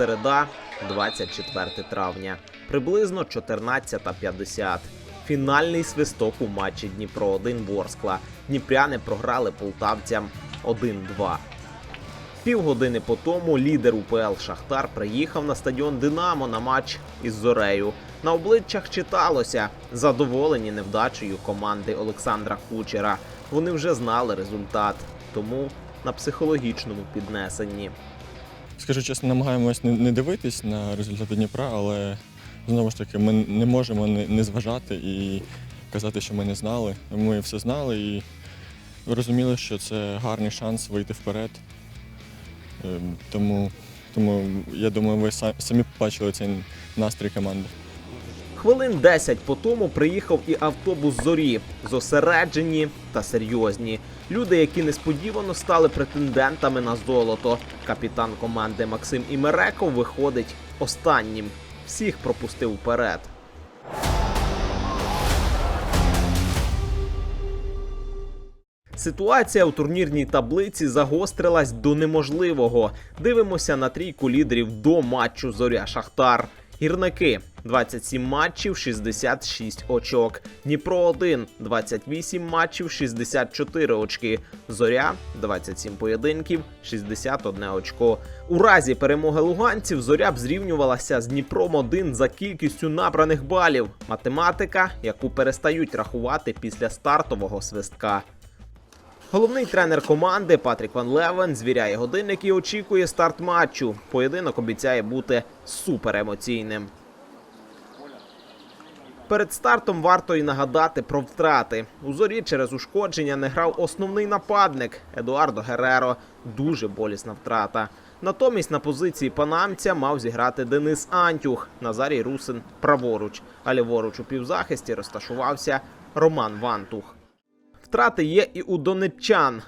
Середа, 24 травня, приблизно 14.50. Фінальний свисток у матчі Дніпро 1 Ворскла. Дніпряни програли полтавцям 1-2. Півгодини по тому лідер УПЛ Шахтар приїхав на стадіон Динамо на матч із Зорею. На обличчях читалося задоволені невдачею команди Олександра Кучера. Вони вже знали результат, тому на психологічному піднесенні. Скажу чесно, намагаємось не, дивитись на результати Дніпра, але знову ж таки ми не можемо не, не зважати і казати, що ми не знали. Ми все знали і розуміли, що це гарний шанс вийти вперед. Ем, Тому, тому я думаю, ви самі побачили цей настрій команди. Хвилин 10 по тому приїхав і автобус зорі, зосереджені та серйозні. Люди, які несподівано стали претендентами на золото. Капітан команди Максим Імереков виходить останнім. Всіх пропустив вперед. Ситуація у турнірній таблиці загострилась до неможливого. Дивимося на трійку лідерів до матчу Зоря Шахтар. Гірники 27 матчів, 66 очок. Дніпро 1 28 матчів, 64 очки. Зоря 27 поєдинків, 61 очко. У разі перемоги луганців зоря б зрівнювалася з Дніпром 1 за кількістю набраних балів. Математика, яку перестають рахувати після стартового свистка. Головний тренер команди Патрік Ван Левен звіряє годинник і очікує старт матчу. Поєдинок обіцяє бути суперемоційним. Перед стартом варто й нагадати про втрати. У зорі через ушкодження не грав основний нападник Едуардо Гереро. Дуже болісна втрата. Натомість на позиції панамця мав зіграти Денис Антюх, Назарій Русин праворуч, а ліворуч у півзахисті розташувався Роман Вантух. Втрати є і у донеччан.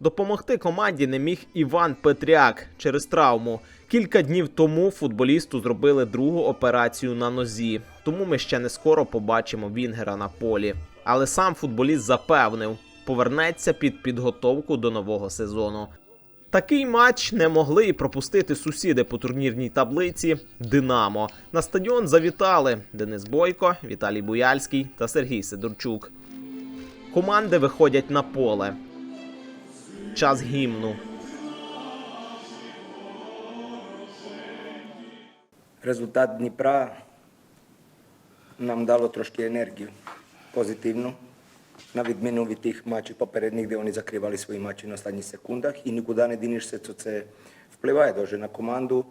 Допомогти команді не міг Іван Петряк через травму. Кілька днів тому футболісту зробили другу операцію на нозі, тому ми ще не скоро побачимо Вінгера на полі. Але сам футболіст запевнив, повернеться під підготовку до нового сезону. Такий матч не могли і пропустити сусіди по турнірній таблиці Динамо. На стадіон завітали Денис Бойко, Віталій Буяльський та Сергій Сидорчук. Команди виходять на поле. Час гімну. Результат Дніпра нам дало трошки енергію позитивну, на відміну від тих матчів попередніх, де вони закривали свої матчі на останніх секундах і нікуди не дінешся, що це впливає дуже на команду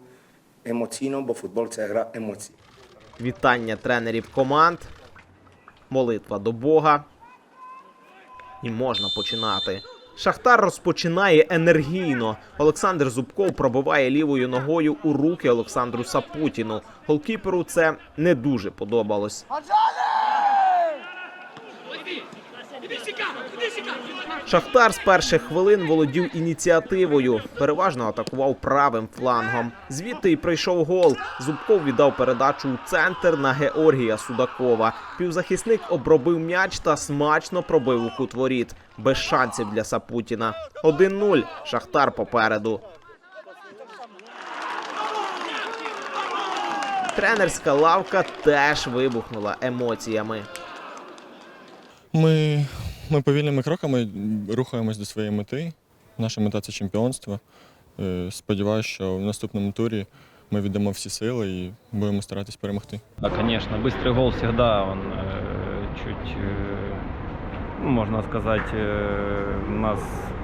емоційно, бо футбол це гра емоцій. Вітання тренерів команд. Молитва до Бога. І можна починати. Шахтар розпочинає енергійно. Олександр Зубков пробиває лівою ногою у руки Олександру Сапутіну. Голкіперу це не дуже подобалось. Шахтар з перших хвилин володів ініціативою. Переважно атакував правим флангом. Звідти й прийшов гол. Зубков віддав передачу у центр на Георгія Судакова. Півзахисник обробив м'яч та смачно пробив у кут воріт Без шансів для Сапутіна. 1-0. Шахтар попереду. Тренерська лавка теж вибухнула емоціями. Ми, ми повільними кроками рухаємось до своєї мети. Наша мета це чемпіонство. Е, Сподіваюся, що в наступному турі ми віддамо всі сили і будемо старатись перемогти. Да, конечно, быстрый гол всегда он э, чуть, э, ну, можно сказать, э, нас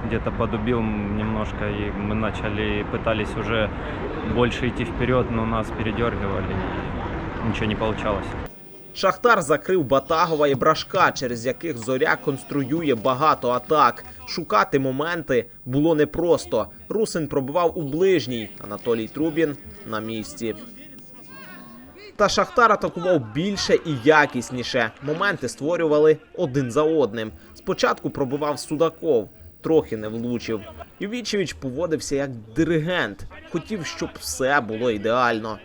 где-то подубил немножко, и мы начали, пытались уже больше идти вперед, но нас передергивали, и ничего не получалось. Шахтар закрив Батагова і Брашка, через яких зоря конструює багато атак. Шукати моменти було непросто. Русин пробивав у ближній, Анатолій Трубін на місці. Та Шахтар атакував більше і якісніше. Моменти створювали один за одним. Спочатку пробивав Судаков, трохи не влучив. Ювічевич поводився як диригент, хотів, щоб все було ідеально.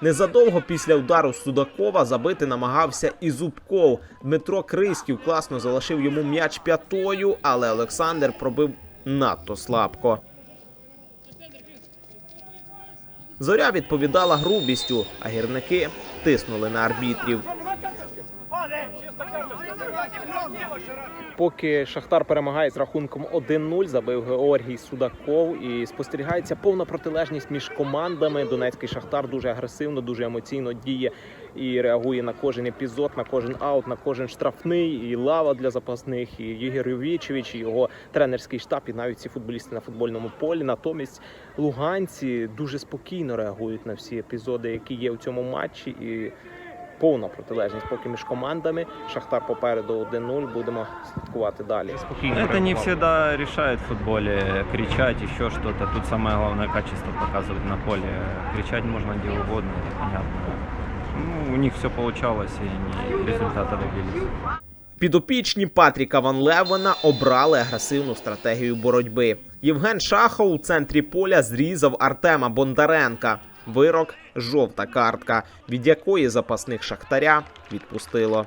Незадовго після удару Судакова забити намагався і Зубков. Дмитро Криськів класно залишив йому м'яч п'ятою, але Олександр пробив надто слабко. Зоря відповідала грубістю, а гірники тиснули на арбітрів. Поки Шахтар перемагає з рахунком 1-0, забив Георгій Судаков і спостерігається повна протилежність між командами. Донецький Шахтар дуже агресивно, дуже емоційно діє і реагує на кожен епізод, на кожен аут, на кожен штрафний, і лава для запасних, і Єгір Ювічевич, і його тренерський штаб, і навіть ці футболісти на футбольному полі. Натомість луганці дуже спокійно реагують на всі епізоди, які є у цьому матчі. І повна протилежність поки між командами. Шахтар попереду 1-0. Будемо слідкувати далі. Это не всегда решает в футболе кричать, еще что-то. Тут самое главное качество показывать на поле. Кричать можно где угодно, это понятно. Ну, у них все получалось, и они результата добились. Підопічні Патріка Ван Левена обрали агресивну стратегію боротьби. Євген Шахов у центрі поля зрізав Артема Бондаренка. Вирок жовта картка, від якої запасних шахтаря відпустило.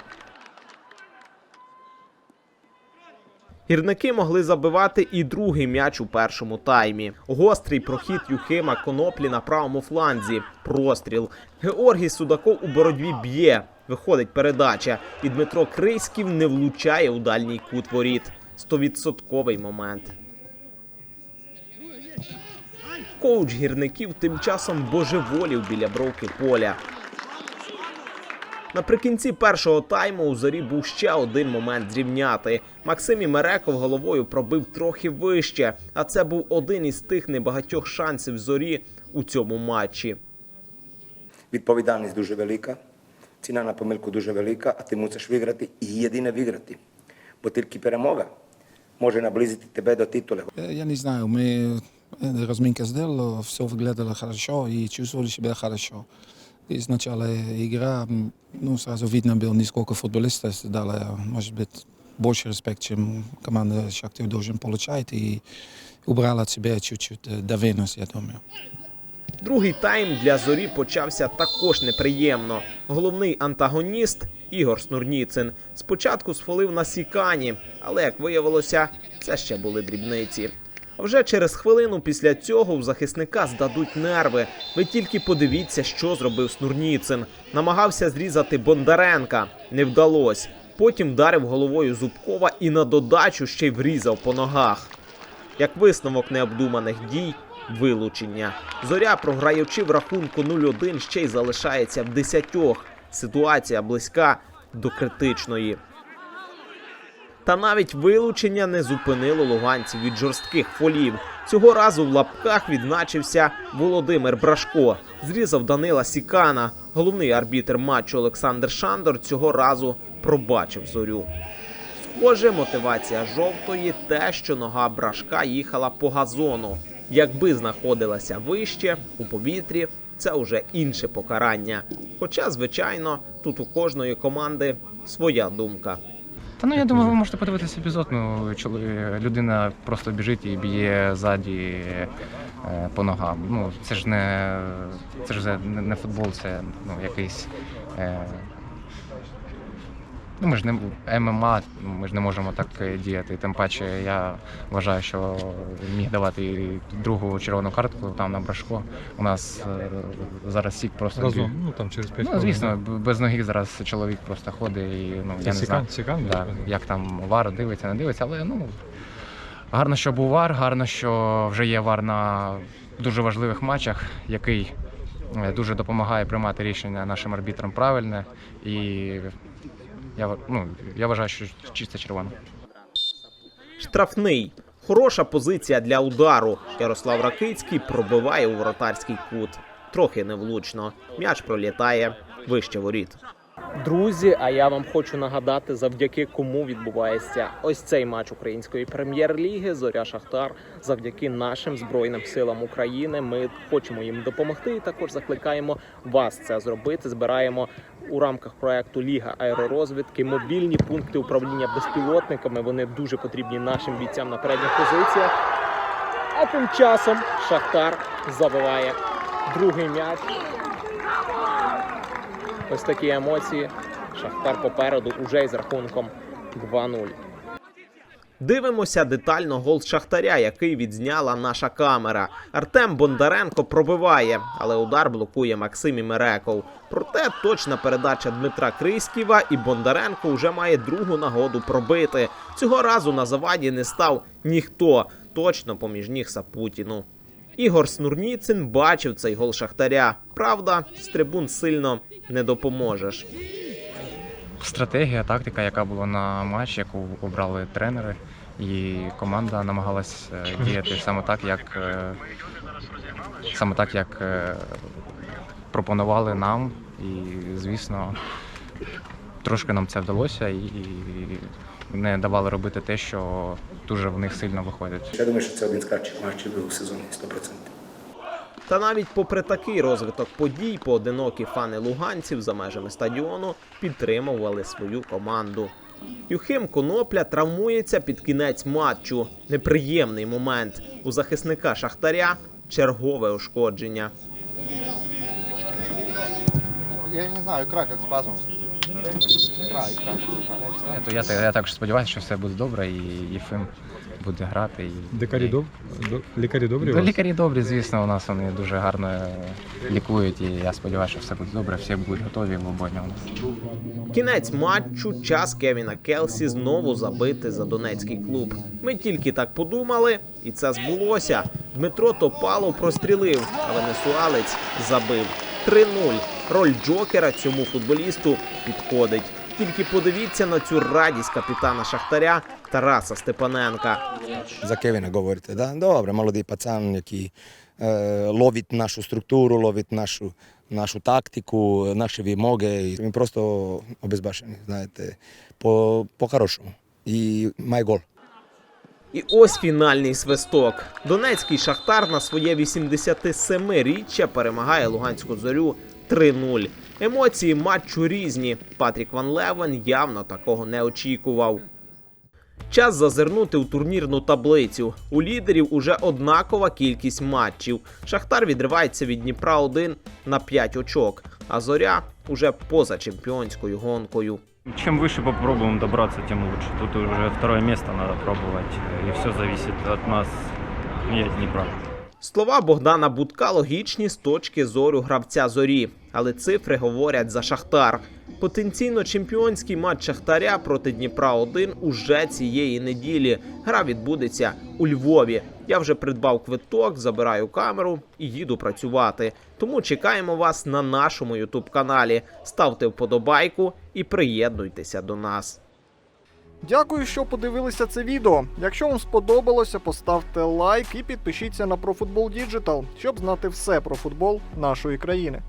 Гірники могли забивати і другий м'яч у першому таймі. Гострий прохід Юхима Коноплі на правому фланзі. Простріл. Георгій Судаков у боротьбі б'є. Виходить передача. І Дмитро Крийськів не влучає у дальній кут воріт. Стовідсотковий момент. Коуч гірників тим часом божеволів біля бровки поля. Наприкінці першого тайму у зорі був ще один момент зрівняти. Максим Імереков головою пробив трохи вище, а це був один із тих небагатьох шансів зорі у цьому матчі. Відповідальність дуже велика, ціна на помилку дуже велика, а ти мусиш виграти і єдине виграти. Бо тільки перемога може наблизити тебе до титули. Э, Я не знаю, мы э, разминка сделала, все выглядело хорошо и чувствовали себя хорошо. И с начала игра, м, ну, сразу видно было, несколько футболистов дали, может быть, больше респект, чем команда Шахтер должен получать, и убрала от себя чуть-чуть э, давление, я думаю. Другий тайм для зорі почався також неприємно. Головний антагоніст Ігор Снурніцин спочатку сфолив на сікані, але як виявилося, це ще були дрібниці. Вже через хвилину після цього у захисника здадуть нерви. Ви тільки подивіться, що зробив Снурніцин. Намагався зрізати Бондаренка, не вдалось. Потім вдарив головою Зубкова і на додачу ще й врізав по ногах. Як висновок необдуманих дій, вилучення. Зоря, програючи в рахунку 0-1, ще й залишається в десятьох. Ситуація близька до критичної. Та навіть вилучення не зупинило луганців від жорстких фолів. Цього разу в лапках відзначився Володимир Брашко. Зрізав Данила Сікана. Головний арбітр матчу Олександр Шандор цього разу пробачив зорю. Схоже, мотивація жовтої те, що нога брашка їхала по газону. Якби знаходилася вище у повітрі, це вже інше покарання. Хоча, звичайно, тут у кожної команди своя думка. Та ну я думаю, ви можете подивитися епізод. Ну чоли- людина просто біжить і б'є ззаді е, по ногам. Ну це ж не це ж не не футбол, це ну якийсь. Е, Ну, ми ж не ММА, ми ж не можемо так діяти. Тим паче я вважаю, що міг давати другу червону картку там на брашко. У нас е, зараз сік просто Разом, ну там через 5 Ну, звісно, без ноги зараз чоловік просто ходить і ну я не знаю. Сікан, Сікан, Да, як там вар дивиться, не дивиться, але ну гарно, що був вар, гарно, що вже є вар на дуже важливих матчах, який е, дуже допомагає приймати рішення нашим арбітрам правильне. І я, ну, я вважаю, що чисто червоно. Штрафний. Хороша позиція для удару. Ярослав Ракицький пробиває у вратарський кут. Трохи невлучно. М'яч пролітає вище воріт. Друзі, а я вам хочу нагадати, завдяки кому відбувається ось цей матч української прем'єр-ліги Зоря Шахтар. Завдяки нашим збройним силам України. Ми хочемо їм допомогти. І також закликаємо вас це зробити. Збираємо у рамках проекту Ліга аеророзвідки мобільні пункти управління безпілотниками. Вони дуже потрібні нашим бійцям на передніх позиціях. А тим часом Шахтар забиває другий м'яч. Ось такі емоції. Шахтар попереду уже із рахунком 2-0. Дивимося детально гол Шахтаря, який відзняла наша камера. Артем Бондаренко пробиває, але удар блокує Максим Імереков. Проте точна передача Дмитра Криськіва і Бондаренко вже має другу нагоду пробити. Цього разу на заваді не став ніхто, точно поміж ніг Сапутіну. Ігор Снурніцин бачив цей гол Шахтаря. Правда, з трибун сильно не допоможеш. Стратегія, тактика, яка була на матч, яку обрали тренери, і команда намагалась е, діяти саме так, як е, саме так, як е, пропонували нам. І, звісно, трошки нам це вдалося і не давали робити те, що дуже в них сильно виходить. Я думаю, що це один з кращих матчів у сезоні 100%. Та навіть попри такий розвиток подій, поодинокі фани луганців за межами стадіону підтримували свою команду. Юхим Конопля травмується під кінець матчу. Неприємний момент. У захисника Шахтаря чергове ушкодження. Я не знаю, икра как спазм. Е, То я, я також сподіваюся, що все буде добре, і Єфим буде грати. І, Лікарі, і- доб... до- лікарі добрі? у Ну, вас? лікарі добрі, звісно, у нас вони дуже гарно е, лікують, і я сподіваюся, що все буде добре, всі будуть готові в обойня у нас. Кінець матчу, час Кевіна Келсі знову забити за донецький клуб. Ми тільки так подумали, і це збулося. Дмитро Топалов прострілив, а венесуалець забив. 3-0. Роль Джокера цьому футболісту підходить. Тільки подивіться на цю радість капітана Шахтаря Тараса Степаненка. За Kevina govorite, da? Dobro, молодий пацан, який е, ловить нашу структуру, ловить нашу, нашу тактику, наші вимоги. Він просто обезбашений, знаєте, по, по-хорошому. І має гол. І ось фінальний свисток. Донецький шахтар на своє 87-річчя перемагає Луганську зорю 3-0. Емоції матчу різні. Патрік Ван Левен явно такого не очікував. Час зазирнути у турнірну таблицю. У лідерів уже однакова кількість матчів. Шахтар відривається від Дніпра 1 на 5 очок, а зоря уже поза чемпіонською гонкою. Чем выше попробуем добраться, тем лучше. Тут уже второе место надо пробовать. И все зависит от нас Я от Днепра. Слова Богдана Будка логічні з точки зору гравця зорі, але цифри говорять за Шахтар. Потенційно чемпіонський матч Шахтаря проти Дніпра 1 уже цієї неділі. Гра відбудеться у Львові. Я вже придбав квиток, забираю камеру і їду працювати. Тому чекаємо вас на нашому ютуб каналі. Ставте вподобайку і приєднуйтеся до нас. Дякую, що подивилися це відео. Якщо вам сподобалося, поставте лайк і підпишіться на ProFootball Digital, щоб знати все про футбол нашої країни.